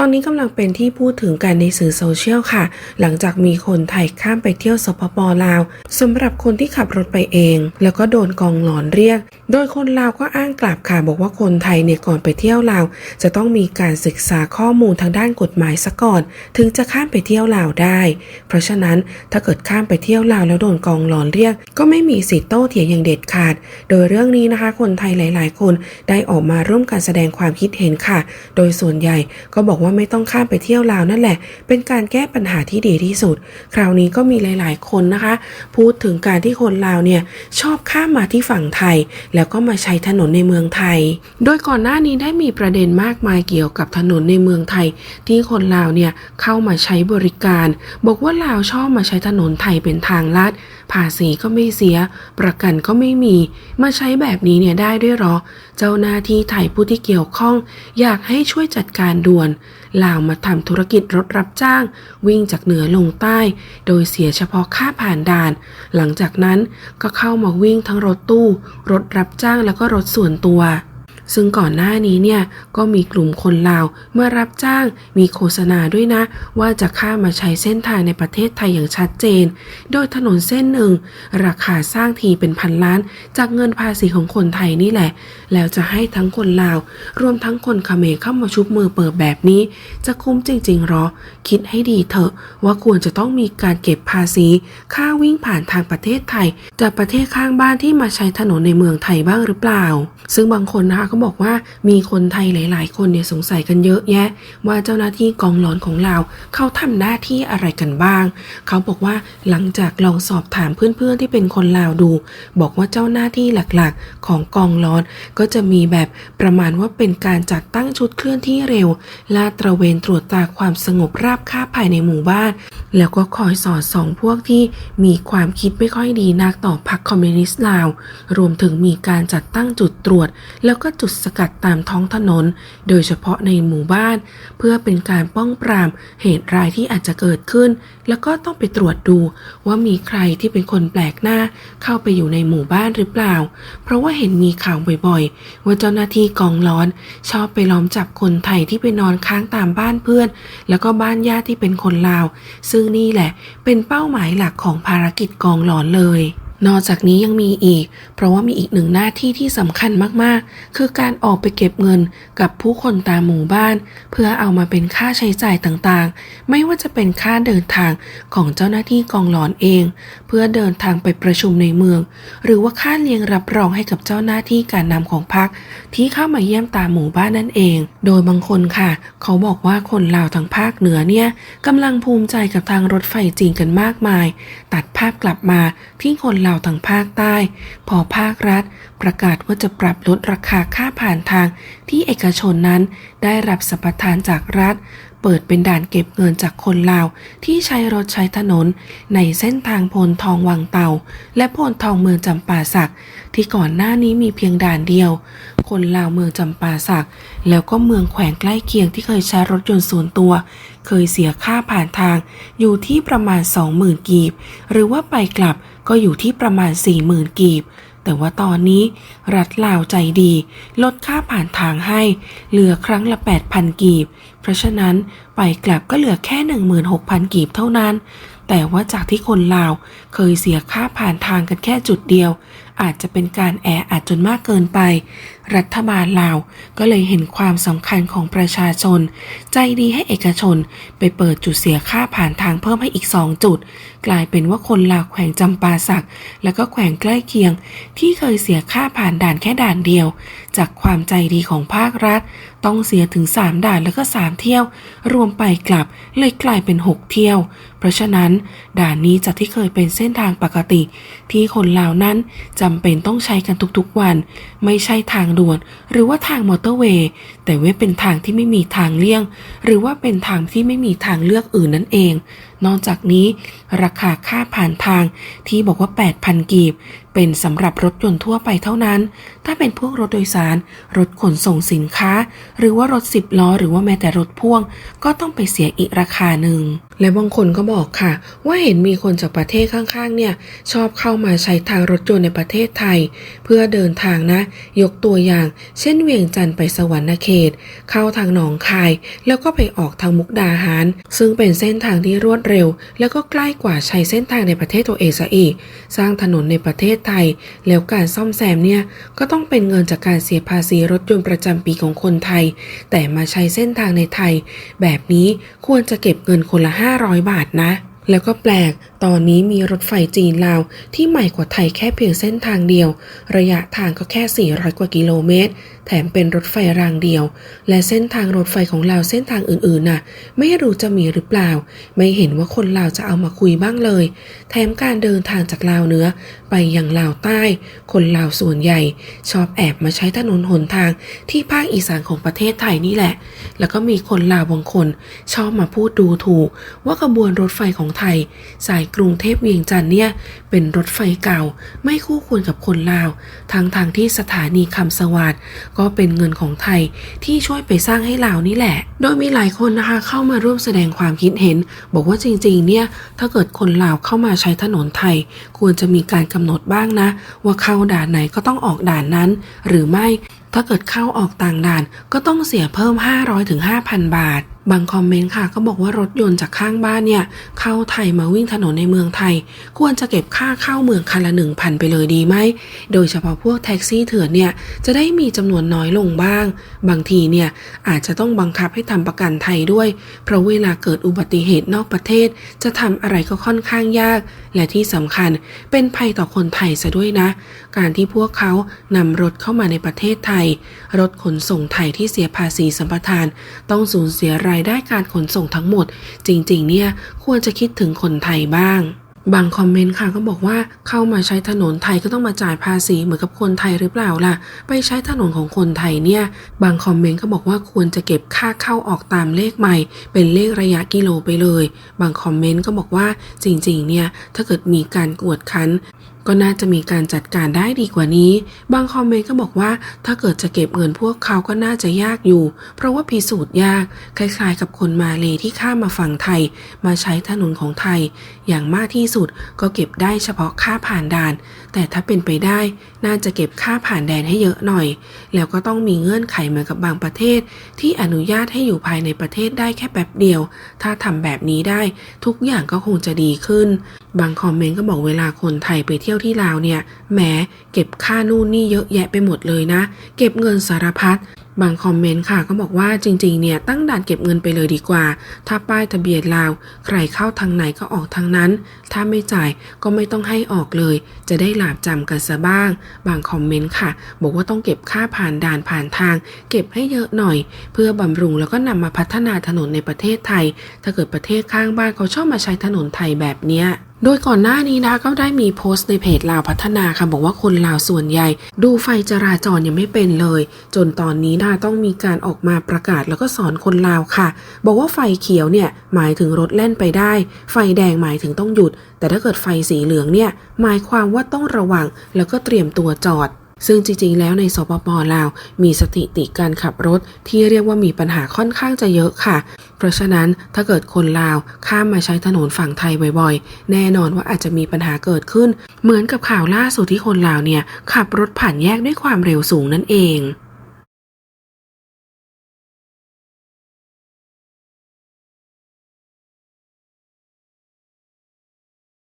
ตอนนี้กำลังเป็นที่พูดถึงกันในสื่อโซเชียลค่ะ หลังจากมีคนไทยข้ามไปเที่ยวสปปลาวสำหรับคนที่ขับรถไปเอง แล้วก็โดนกองหลอนเรียก โดยคนลาวก็อ้างกลับค่ะบอกว่าคนไทยเนี่ยก่อนไปเที่ยวลาว จะต้องมีการศึกษาข้อมูลทางด้านกฎหมายซะก่อน ถึงจะข้ามไปเที่ยวลาวได้ เพราะฉะนั้นถ้าเกิดข้ามไปเที่ยวลาวแล้วโดนกองหลอนเรียก ก็ไม่มีสิทธิ์โต้เถียงอย่างเด็ดขาด โดยเรื่องนี้นะคะ คนไทยหลาย ๆ คนได้ออกมาร่วมกันแสดงความคิดเห็นค่ะ โดยส่วนใหญ่ก็บอกว่าไม่ต้องข้ามไปเที่ยวลาวนั่นแหละ เป็นการแก้ปัญหาที่ดีที่สุด คราวนี้ก็มีหลาย ๆ คนนะคะ พูดถึงการที่คนลาวเนี่ยชอบข้ามมาที่ฝั่งไทยแล้วก็มาใช้ถนนในเมืองไทย โดยก่อนหน้านี้ได้มีประเด็นมากมายเกี่ยวกับถนนในเมืองไทย ที่คนลาวเนี่ยเข้ามาใช้บริการ บอกว่าลาวชอบมาใช้ถนนไทยเป็นทางลาด ภาษีก็ไม่เสีย ประกันก็ไม่มี มาใช้แบบนี้เนี่ยได้ด้วยหรอ เจ้าหน้าที่ไทยผู้ที่เกี่ยวข้อง อยากให้ช่วยจัดการด่วนลาวมาทำธุรกิจรถรับจ้าง วิ่งจากเหนือลงใต้ โดยเสียเฉพาะค่าผ่านด่าน หลังจากนั้นก็เข้ามาวิ่งทั้งรถตู้ รถรับจ้างแล้วก็รถส่วนตัว ซึ่งก่อนหน้านี้เนี่ยก็มีกลุ่มคนลาวเมื่อรับจ้างมีโฆษณาด้วยนะ ว่าจะข้ามาใช้เส้นทางในประเทศไทยอย่างชัดเจน โดยถนนเส้นหนึ่ง ราคาสร้างทีเป็นพันล้าน จากเงินภาษีของคนไทยนี่แหละ แล้วจะให้ทั้งคนลาว รวมทั้งคนเขมรเข้ามาชุบมือเปิดแบบนี้ จะคุ้มจริงๆหรอ คิดให้ดีเถอะว่าควรจะต้องมีการเก็บภาษี ค่าวิ่งผ่านทางประเทศไทยจากประเทศข้างบ้านที่มาใช้ถนนในเมืองไทยบ้างหรือเปล่า ซึ่งบางคนนะคะก็บอกว่ามีคนไทยหลาย ๆ คนเนี่ยสงสัยกันเยอะแยะ ว่าเจ้าหน้าที่กองหลอนของเราเขาทำหน้าที่อะไรกันบ้าง เขาบอกว่าหลังจากลองสอบถามเพื่อน ๆ ที่เป็นคนลาวดู บอกว่าเจ้าหน้าที่หลัก ๆ ของกองหลอนก็จะมีแบบประมาณว่าเป็นการจัดตั้งชุดเคลื่อนที่เร็ว ลาดตระเวนตรวจตราความสงบราบคาบภายในหมู่บ้าน แล้วก็คอยสอดส่องพวกที่มีความคิดไม่ค่อยดีนักต่อพรรคคอมมิวนิสต์ลาว รวมถึงมีการจัดตั้งจุดตรวจ แล้วก็จุดสกัดตามท้องถนน โดยเฉพาะในหมู่บ้าน เพื่อเป็นการป้องปรามเหตุร้ายที่อาจจะเกิดขึ้น แล้วก็ต้องไปตรวจดูว่ามีใครที่เป็นคนแปลกหน้า เข้าไปอยู่ในหมู่บ้านหรือเปล่า เพราะว่าเห็นมีข่าวบ่อยๆ ว่าเจ้าหน้าที่กองร้อน ชอบไปล้อมจับคนไทยที่ไปนอนค้างตามบ้านเพื่อน แล้วก็บ้านญาติที่เป็นคนลาว ซึ่งนี่แหละ เป็นเป้าหมายหลักของภารกิจกองหลอนเลย นอกจากนี้ยังมีอีก เพราะว่ามีอีกหนึ่งหน้าที่ที่สำคัญมากๆ คือการออกไปเก็บเงินกับผู้คนตามหมู่บ้าน เพื่อเอามาเป็นค่าใช้จ่ายต่างๆ ไม่ว่าจะเป็นค่าเดินทางของเจ้าหน้าที่กองหลอนเอง เพื่อเดินทางไปประชุมในเมือง หรือว่าค่าเลี้ยงรับรองให้กับเจ้าหน้าที่การนำของพรรคที่เข้ามาเยี่ยมตามหมู่บ้านนั่นเอง โดยบางคนค่ะ เขาบอกว่าคนลาวทางภาคเหนือเนี่ยกำลังภูมิใจกับทางรถไฟจีนกันมากมาย ตัดภาพกลับมาที่คนลาวทางภาคใต้ พอภาครัฐ ประกาศว่าจะปรับลดราคาค่าผ่านทางที่เอกชนนั้นได้รับสัมปทานจากรัฐ เปิดเป็นด่านเก็บเงินจากคนลาว ที่ใช้รถใช้ถนน ในเส้นทางพลทองวังเตา และพลทองเมืองจำปาสัก ที่ก่อนหน้านี้มีเพียงด่านเดียว คนลาวเมืองจำปาสัก แล้วก็เมืองแขวงใกล้เคียงที่เคยใช้รถยนต์ส่วนตัว เคยเสียค่าผ่านทาง อยู่ที่ประมาณ 20,000 กีบ หรือว่าไปกลับก็อยู่ที่ประมาณ 40,000 กีบ แต่ว่าตอนนี้รัฐลาวใจดี ลดค่าผ่านทางให้ เหลือครั้งละ 8,000 กีบ เพราะฉะนั้นไปกลับก็เหลือแค่ 16,000 กีบเท่านั้น แต่ว่าจากที่คนลาวเคยเสียค่าผ่านทางกันแค่จุดเดียว อาจจะเป็นการแออัดจนมากเกินไป รัฐบาลลาวก็เลยเห็นความสำคัญของประชาชน ใจดีให้เอกชนไปเปิดจุดเสียค่าผ่านทางเพิ่มให้อีก2จุด กลายเป็นว่าคนลาวแขวงจำปาสัก แล้วก็แขวงใกล้เคียง ที่เคยเสียค่าผ่านด่านแค่ด่านเดียว จากความใจดีของภาครัฐ ต้องเสียถึง 3 ด่านแล้วก็ 3 เที่ยว รวมไปกลับเลยกลายเป็น 6 เที่ยว เพราะฉะนั้น ด่านนี้จากที่เคยเป็นเส้นทางปกติ ที่คนลาวนั้นจำเป็นต้องใช้กันทุกๆวัน ไม่ใช่ทางด่วน หรือว่าทางมอเตอร์เวย์แต่เว่าเป็นทางที่ไม่มีทางเลี่ยง หรือว่าเป็นทางที่ไม่มีทางเลือกอื่นนั่นเอง นอกจากนี้ ราคาค่าผ่านทางที่บอกว่า 8,000 กีบ เป็นสำหรับรถยนต์ทั่วไปเท่านั้น ถ้าเป็นพวกรถโดยสาร รถขนส่งสินค้า หรือว่ารถสิบล้อ หรือว่าแม้แต่รถพ่วง ก็ต้องไปเสียอีกราคาหนึ่ง และบางคนก็บอกค่ะ ว่าเห็นมีคนจากประเทศข้างๆ เนี่ย ชอบเข้ามาใช้ทางรถยนต์ในประเทศไทย เพื่อเดินทางนะ ยกตัวอย่าง เช่นเวียงจันทร์ไปสวรรณเขต เข้าทางหนองคาย แล้วก็ไปออกทางมุกดาหาร ซึ่งเป็นเส้นทางที่รวดเร็ว แล้วก็ใกล้กว่าใช้เส้นทางในประเทศตัวเองซะอีก สร้างถนนในประเทศไทย แล้วการซ่อมแซมเนี่ยก็ต้องเป็นเงินจากการเสียภาษีรถยนต์ประจำปีของคนไทย แต่มาใช้เส้นทางในไทย แบบนี้ควรจะเก็บเงินคนละห้า500 บาทนะ แล้วก็แปลก ตอนนี้มีรถไฟจีนลาวที่ใหม่กว่าไทยแค่เพียงเส้นทางเดียว ระยะทางก็แค่ 400 กว่ากิโลเมตร แถมเป็นรถไฟรางเดียว และเส้นทางรถไฟของลาวเส้นทางอื่นๆน่ะ ไม่รู้จะมีหรือเปล่า ไม่เห็นว่าคนลาวจะเอามาคุยบ้างเลย แถมการเดินทางจากลาวเหนือไปยังลาวใต้ คนลาวส่วนใหญ่ ชอบแอบมาใช้ถนนหนทางที่ภาคอีสานของประเทศไทยนี่แหละ แล้วก็มีคนลาวบางคน ชอบมาพูดดูถูก ว่าขบวนรถไฟของไทย สายกรุงเทพเวียงจันทร์เนี่ยเป็นรถไฟเก่า ไม่คู่ควรกับคนลาวทางทางที่สถานีคำสวัสดิ์ก็เป็นเงินของไทยที่ช่วยไปสร้างให้ลาวนี่แหละ โดยมีหลายคนนะคะเข้ามาร่วมแสดงความคิดเห็น บอกว่าจริงๆ เนี่ยถ้าเกิดคนลาวเข้ามาใช้ถนนไทย ควรจะมีการกำหนดบ้างนะ ว่าเข้าด่านไหนก็ต้องออกด่านนั้น หรือไม่ถ้าเกิดเข้าออกต่างด่านก็ต้องเสียเพิ่ม 500ถึง5,000 บาท บางคอมเมนต์ค่ะ ก็บอกว่ารถยนต์จากข้างบ้านเนี่ย เข้าไทยมาวิ่งถนนในเมืองไทย ควรจะเก็บค่าเข้าเมืองคันละหนึ่งพันไปเลยดีไหม โดยเฉพาะพวกแท็กซี่เถื่อนเนี่ย จะได้มีจำนวนน้อยลงบ้าง บางทีเนี่ย อาจจะต้องบังคับให้ทำประกันไทยด้วย เพราะเวลาเกิดอุบัติเหตุนอกประเทศ จะทำอะไรก็ค่อนข้างยาก และที่สำคัญเป็นภัยต่อคนไทยซะด้วยนะ การที่พวกเขานำรถเข้ามาในประเทศไทย รถขนส่งไทยที่เสียภาษีสัมปทาน ต้องสูญเสียรายได้การขนส่งทั้งหมด จริงๆ เนี่ยควรจะคิดถึงคนไทยบ้างบางคอมเมนต์ค่ะก็บอกว่าเข้ามาใช้ถนนไทยก็ต้องมาจ่ายภาษีเหมือนกับคนไทยหรือเปล่าล่ะ ไปใช้ถนนของคนไทยเนี่ย บางคอมเมนต์ก็บอกว่าควรจะเก็บค่าเข้าออกตามเลขใหม่ เป็นเลขระยะกิโลไปเลย บางคอมเมนต์ก็บอกว่าจริงๆ เนี่ย ถ้าเกิดมีการกวดคัน ก็น่าจะมีการจัดการได้ดีกว่านี้ บางคอมเมนต์ก็บอกว่าถ้าเกิดจะเก็บเงินพวกเขาก็น่าจะยากอยู่ เพราะว่าพิสูจน์ยาก คล้ายๆ กับคนมาเลที่ข้ามมาฝั่งไทย มาใช้ถนนของไทย อย่างมากที่สุดก็เก็บได้เฉพาะค่าผ่านด่าน แต่ถ้าเป็นไปได้ น่าจะเก็บค่าผ่านแดนให้เยอะหน่อย แล้วก็ต้องมีเงื่อนไขเหมือนกับบางประเทศ ที่อนุญาตให้อยู่ภายในประเทศได้แค่แป๊บเดียว ถ้าทำแบบนี้ได้ ทุกอย่างก็คงจะดีขึ้น บางคอมเมนต์ก็บอกเวลาคนไทยไปเที่ยวที่ลาวเนี่ยแหมเก็บค่านู่นนี่เยอะแยะไปหมดเลยนะ เก็บเงินสารพัดบางคอมเมนต์ค่ะก็บอกว่าจริงๆ เนี่ยตั้งด่านเก็บเงินไปเลยดีกว่า ถ้าป้ายทะเบียนลาว ใครเข้าทางไหนก็ออกทางนั้น ถ้าไม่จ่ายก็ไม่ต้องให้ออกเลย จะได้หลาบจำกันซะบ้าง บางคอมเมนต์ค่ะ บอกว่าต้องเก็บค่าผ่านด่านผ่านทาง เก็บให้เยอะหน่อย เพื่อบำรุงแล้วก็นำมาพัฒนาถนนในประเทศไทย ถ้าเกิดประเทศข้างบ้านเขาชอบมาใช้ถนนไทยแบบเนี้ย โดยก่อนหน้านี้นะก็ได้มีโพสต์ในเพจลาวพัฒนาค่ะบอกว่าคนลาวส่วนใหญ่ ดูไฟจราจรยังไม่เป็นเลย จนตอนนี้นะต้องมีการออกมาประกาศแล้วก็สอนคนลาวค่ะ บอกว่าไฟเขียวเนี่ยหมายถึงรถแล่นไปได้ ไฟแดงหมายถึงต้องหยุด แต่ถ้าเกิดไฟสีเหลืองเนี่ยหมายความว่าต้องระวังแล้วก็เตรียมตัวจอด ซึ่งจริงๆ แล้วในสปปลาว มีสถิติการขับรถที่เรียกว่ามีปัญหาค่อนข้างจะเยอะค่ะ เพราะฉะนั้นถ้าเกิดคนลาวข้ามมาใช้ถนนฝั่งไทยบ่อยๆ แน่นอนว่าอาจจะมีปัญหาเกิดขึ้น เหมือนกับข่าวล่าสุดที่คนลาวเนี่ยขับรถผ่านแยกด้วยความเร็วสูงนั่นเอง